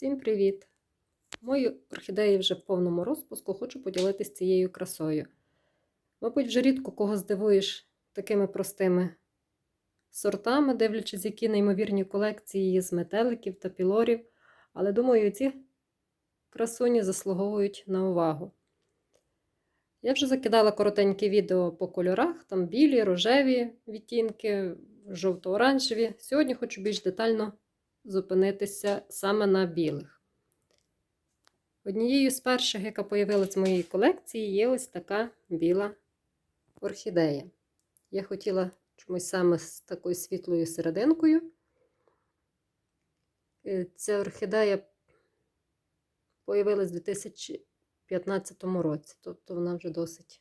Всім привіт! Мої орхідеї вже в повному розпуску, хочу поділитися цією красою. Мабуть, вже рідко кого здивуєш такими простими сортами, дивлячись, які неймовірні колекції з метеликів та пілорів. Але думаю, ці красуні заслуговують на увагу. Я вже закидала коротеньке відео по кольорах, там білі, рожеві відтінки, жовто-оранжеві. Сьогодні хочу більш детально зупинитися саме на білих. Однією з перших, яка появилась в моїй колекції, є ось така біла орхідея. Я хотіла чомусь саме з такою світлою серединкою. Е, Ця орхідея появилась у 2015 році, тобто вона вже досить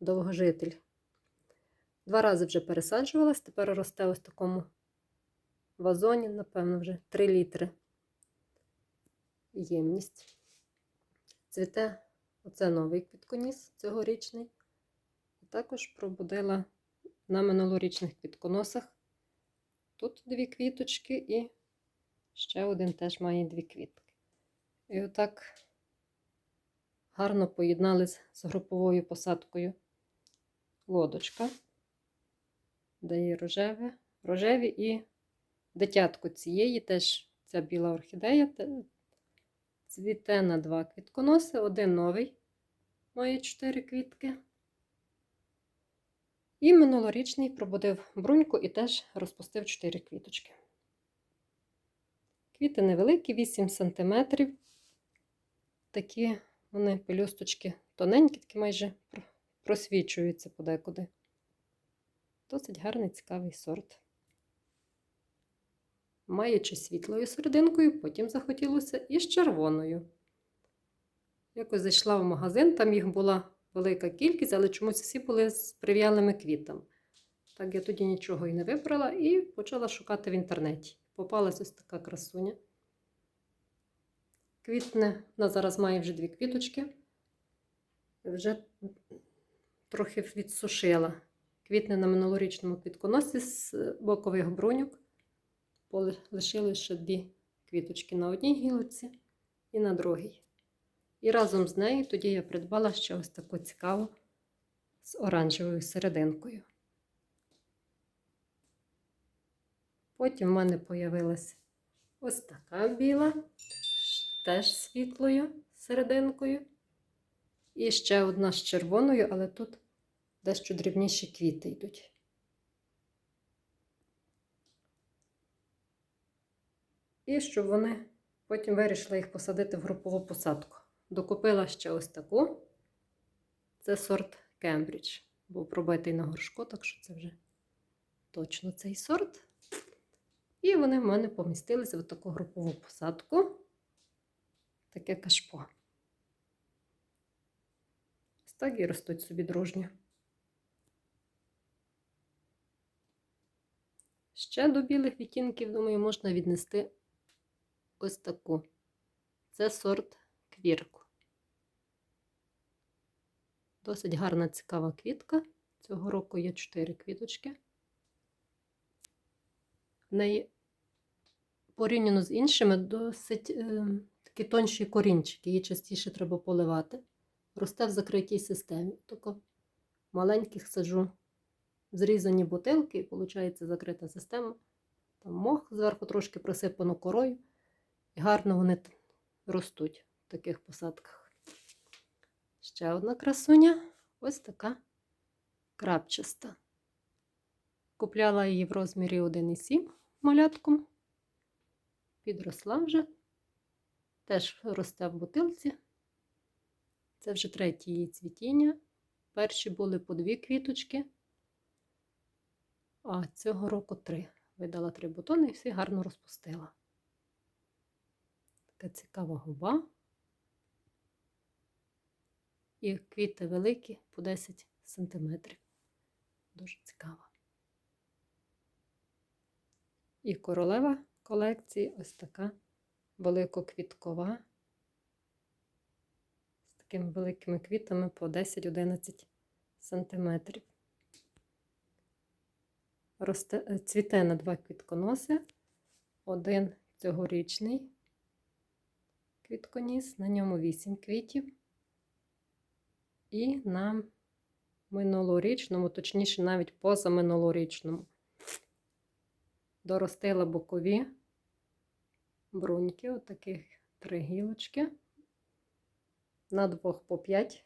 довгожитель. Два рази вже пересаджувалась, тепер росте ось такому вазоні, напевно, вже 3 літри ємність. Цвіте оце новий квітконіс цьогорічний. Також пробудила на минулорічних квітконосах. Тут дві квіточки і ще один теж має дві квітки. І отак гарно поєднались з груповою посадкою лодочка, де є рожеве, рожеві і дитятко цієї теж ця біла орхідея цвіте на два квітконоси, один новий, має чотири квітки. І минулорічний пробудив бруньку і теж розпустив 4 квіточки. Квіти невеликі, 8 см. Такі вони пелюсточки тоненькі, такі майже просвічуються подекуди. Досить гарний цікавий сорт. Маючи світлою серединкою, потім захотілося і з червоною. Якось зайшла в магазин, там їх була велика кількість, але чомусь всі були з прив'ялими квітами. Так я тоді нічого і не вибрала і почала шукати в інтернеті. Попалась ось така красуня. Квітне, вона зараз має вже дві квіточки. Вже трохи відсушила. Квітне на минулорічному квітконосі з бокових бруньок. Лишили ще дві квіточки на одній гілці і на другій. І разом з нею тоді я придбала ще ось таку цікаву з оранжевою серединкою. Потім в мене появилась ось така біла, теж світлою серединкою. І ще одна з червоною, але тут дещо дрібніші квіти йдуть. І щоб вони потім вирішила їх посадити в групову посадку. Докупила ще ось таку. Це сорт Кембридж. Був пробитий на горшку, так що це вже точно цей сорт. І вони в мене помістилися в таку групову посадку. Таке кашпо. Ось так і ростуть собі дружньо. Ще до білих відтінків, думаю, можна віднести ось таку. Це сорт квірку. Досить гарна цікава квітка. Цього року є 4 квіточки. Неї порівняно з іншими досить е, такі тонші корінчики, її частіше треба поливати. Росте в закритій системі. Тільки маленьких саджу зрізані бутилки, і виходить закрита система. Там мох зверху трошки присипано корою. Гарно вони ростуть в таких посадках. Ще одна красуня ось така крапчаста. Купляла її в розмірі 1,7 малятком. Підросла вже, теж росте в бутилці. Це вже третє її цвітіння. Перші були по дві квіточки, а цього року три. Видала три бутони і всі гарно розпустила. Така цікава губа. І квіти великі по 10 см. Дуже цікаво. І королева колекції ось така великоквіткова. З такими великими квітами по 10-11 см. Росте, цвіте на два квітконоси. Один цьогорічний квітконіс, на ньому 8 квітів. І на минулорічному, точніше, навіть позаминулорічному, доростила бокові бруньки, отаких три гілочки. На двох по 5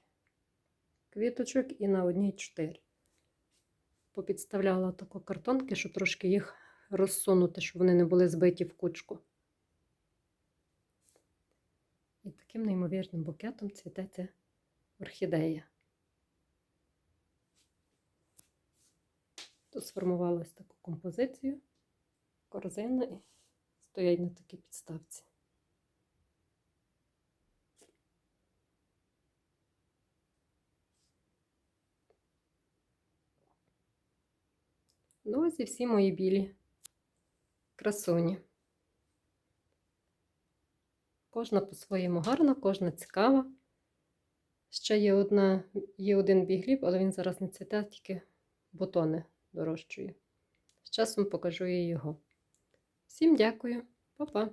квіточок і на одній 4. Попідставляла тако картонки, щоб трошки їх розсунути, щоб вони не були збиті в кучку. І таким неймовірним букетом цвіте ця орхідея. Тут сформувалась таку композицію, корзина і стоять на такій підставці. Ну, ось і всі мої білі красуні. Кожна по-своєму гарна, кожна цікава. Ще є, одна, є один бігліб, але він зараз не цвіте, тільки бутони дорожчує. З часом покажу я його. Всім дякую, Па-па!